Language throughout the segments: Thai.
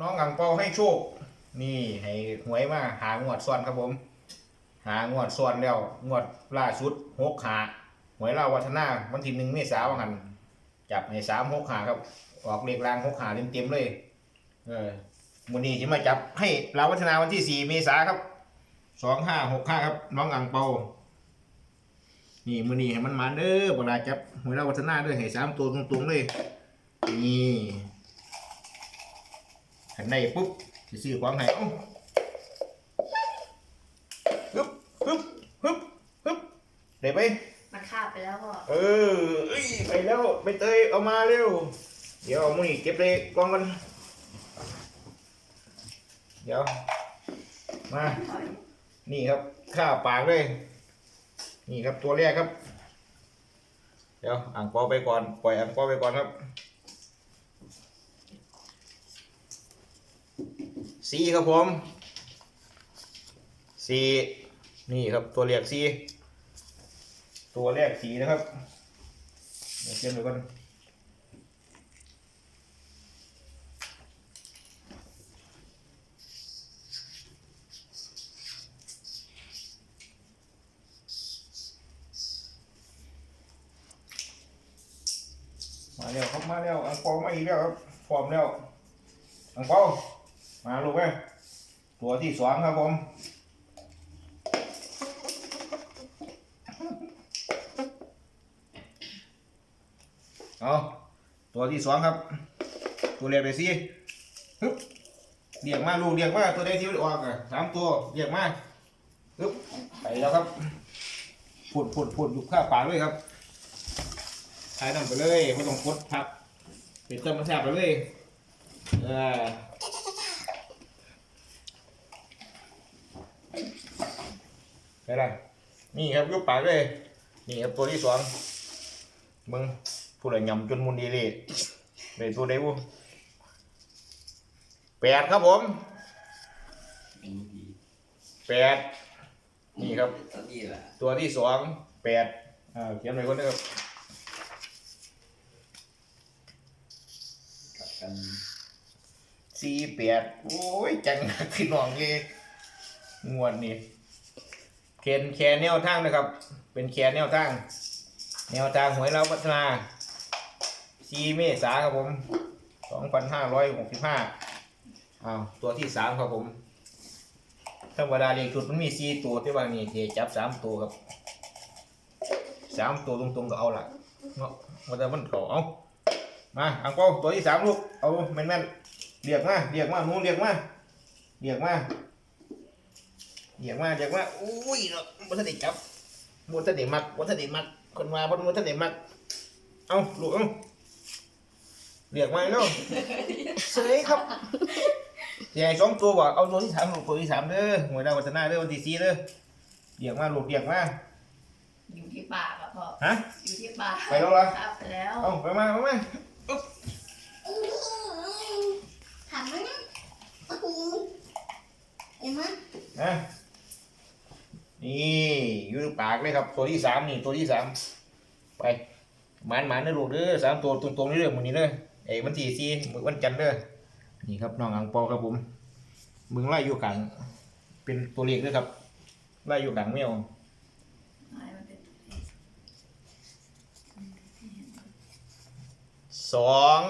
น้องอังเปาให้โชค นี่ให้หวยมาหางวดซ้อนครับผม หางวดซ้อนแล้วงวดล่าสุดหกหาหวยเราวัฒนาวันที่หนึ่งเมษายนหันจับในสามหกหาครับ ออกเลขรางหกหาเต็มเต็มๆเลย เออมูนี้ที่มาจับให้เราวัฒนาวันที่สี่เมษาครับสองห้าหกห้าครับ น้องอังเปานี่มือนี้ให้มันมาเด้อเวลาจับหวยเราวัฒนาเด้อให้สามตัวตรงๆเลยนี่ ขันในปุ๊บสิซื้อของให้เอ้าฮึบฮึบฮึบฮึบได้ไปมันคาบไปแล้วพ่อเออเอ้ยไปแล้วไปเตยเอามาเร็ว เดี๋ยวเอามือนี่เก็บเลยกองกันเดี๋ยว มาถอยนี่ครับข้าปากเลย นี่ครับตัวแรกครับ เดี๋ยวอ่างเปาไปก่อน ปล่อยอ่างเปาไปก่อนครับ สีครับผมสีนี่ครับตัวแรกสีตัวแรกสีนะครับเดี๋ยวเขียนไปก่อนมาแล้วครับมาแล้วอ่างเปามาอีกแล้วครับพร้อมแล้วอ่างเปา มาลูกเอ้ยตัวที่สองครับผมเอาตัวที่สองครับ ตัวเรียกไปสิฮึบเรียกมาลูกเรียกมาตัวใดที่ออกอะสามตัวเรียกมาฮึบไปแล้วครับพูดพูดพูดอยู่ข้าวปากเลยครับทายน้ำไปเลยไม่ต้องกดพักเป็นต้นมาแทบไปเลยเออ ไปลยนี่ครับยุบปากเลย นี่ครับตัวที่สองมึงผู้ใดยำจนมุนดีเลยได้ตัวใดบุแปดครับผมแปดนี่ครับ ตัวที่สองแปดเขียนไว้คนนึงครับสี่แปดโอ้ย จังพี่น้องเลยงวดนี่ เขียนแค่แนวทางนะครับ เป็นแค่แนวทาง แนวทางหวยเราพัฒนาซีเมษาครับผมสองพันห้าร้อยหกสิบห้าอ้าวตัวที่สามครับผมธรรมดาเลขชุดมันมีสี่ตัวที่ว่านี่เทจับสามตัวครับสามตัวตรงๆก็เอาละเนาะมันจะมันเขาเอามาอังเปาตัวที่สามลูกเอาแม่นๆเรียกมาเรียกมาหนูเรียกมาเรียกมา เรียกมาเรียกมาอุ้ยเนาะมันจะได้จับมันจะได้มัดมันจะได้มัดคนมาบนมือท่านเด็กมักเอาลูกเอาเรียกมาแล้วเสยครับใหญ่สองตัวบ่เอาตัวที่สามลูกตัวที่สามเด้อหวยดาววัฒนาเด้อวันที่สี่เด้อเรียกมาลูกเรียกมาอยู่ที่ปากอะพ่อฮะอยู่ที่ปากไปแล้วเหรอคาบไปแล้วเอาไปมาไปมาถามมันนะเห็นไหมนะ นี่อยู่ปากเลยครับ ตัวที่สามนี่ตัวที่สามไปหมานหมานเด้อลูกเด้อสามตัวตรงๆนี่เด้อมื้อนี้เด้อไอ้วันที่สี่มื้อวันจันทร์เด้อนี่ครับน้องอังปอครับผมมึงไล่อยู่กลางเป็นตัวเลขเด้อครับไล่อยู่กลางแมวให้มันเป็นสอง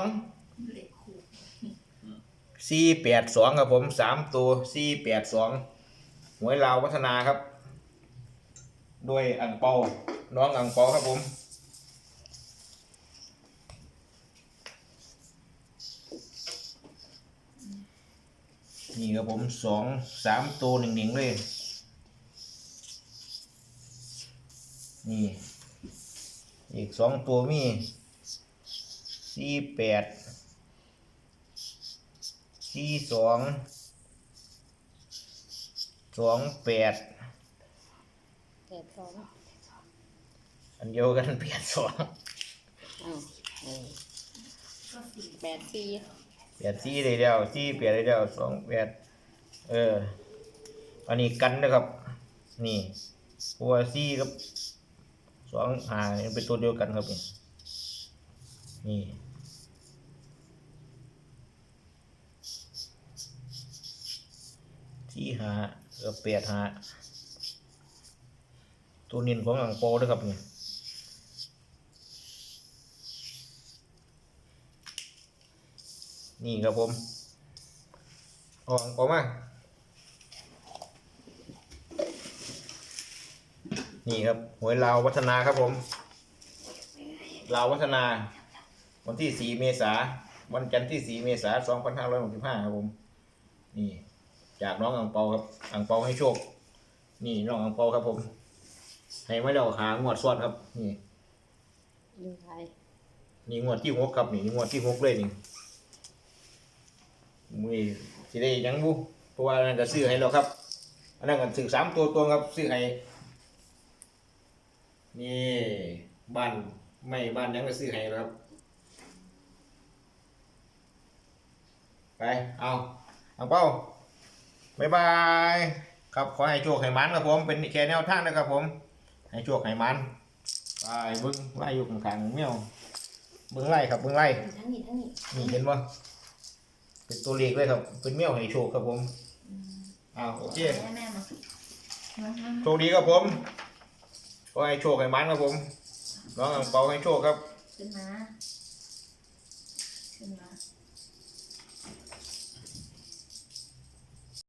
สี่แปดสองครับผมสามตัวสี่แปดสองหวยลาวพัฒนาครับ ด้วยอังเปาน้องอังเปาครับผมนี่ครับผมสองสามตัวหนึ่งๆเลย นี่ อีกสองตัวมีสี่แปดสี่สองสองแปด แปดสองอันเดียวกันแปดสองอ้าวเออก็สี่แปดสี่แปดสี่เลยเดียวสี่แปดเลยเดียวสองแปดเออ อันนี้กันนะครับ นี่เพราะว่าสี่กับสองหานี่เป็นตัวเดียวกันครับนี่นี่สี่หาเออแปดหา ตัวนินของอังโปด้วยครับเนี่ยนี่ครับผมเอาอังโปมานี่ครับหวยลาววัฒนาครับผมลาววัฒนา วันที่ 4 เมษาวันจันทร์ที่ 4 เมษายน2565 ครับผม นี่ จากน้องอังเปาครับอังเปาให้โชค นี่น้องอังเปาครับผม ให้ไม่เราหางวดซ้อนครับ นี่ ดูไทยนี่งวดที่หกครับนี่งวดที่หกเลยนี่มือสิได้หยังบุเพราะว่าอันนั้นก็ซื้อให้เราครับ อันนั้นก็ซื้อสามตัวตัวครับซื้อให้นี่บ้านไม่บ้านหยังก็ซื้อให้แล้วครับ ไปเอาเอาเป้าบ๊ายบาย ครับขอให้โชคให้มันครับผมเป็นแค่แนวทางนะครับผม ให้โชคให้มันไปเบิ้งไล่อยู่ข้างๆเมี่ยวเบิ้งไล่ครับเบิ้งไล่ทั้งนี้ทั้งนี้นี่เห็นป่เป็นตัวเลขเลยครับ เป็นเมี่ยวให้โชคครับผมอืมอ้าวโอเคแม่แม่มามามาโชคดีครับผมขอให้โชคให้มันครับผมน้องอังเปาให้โชคครับขึ้นมาขึ้นมา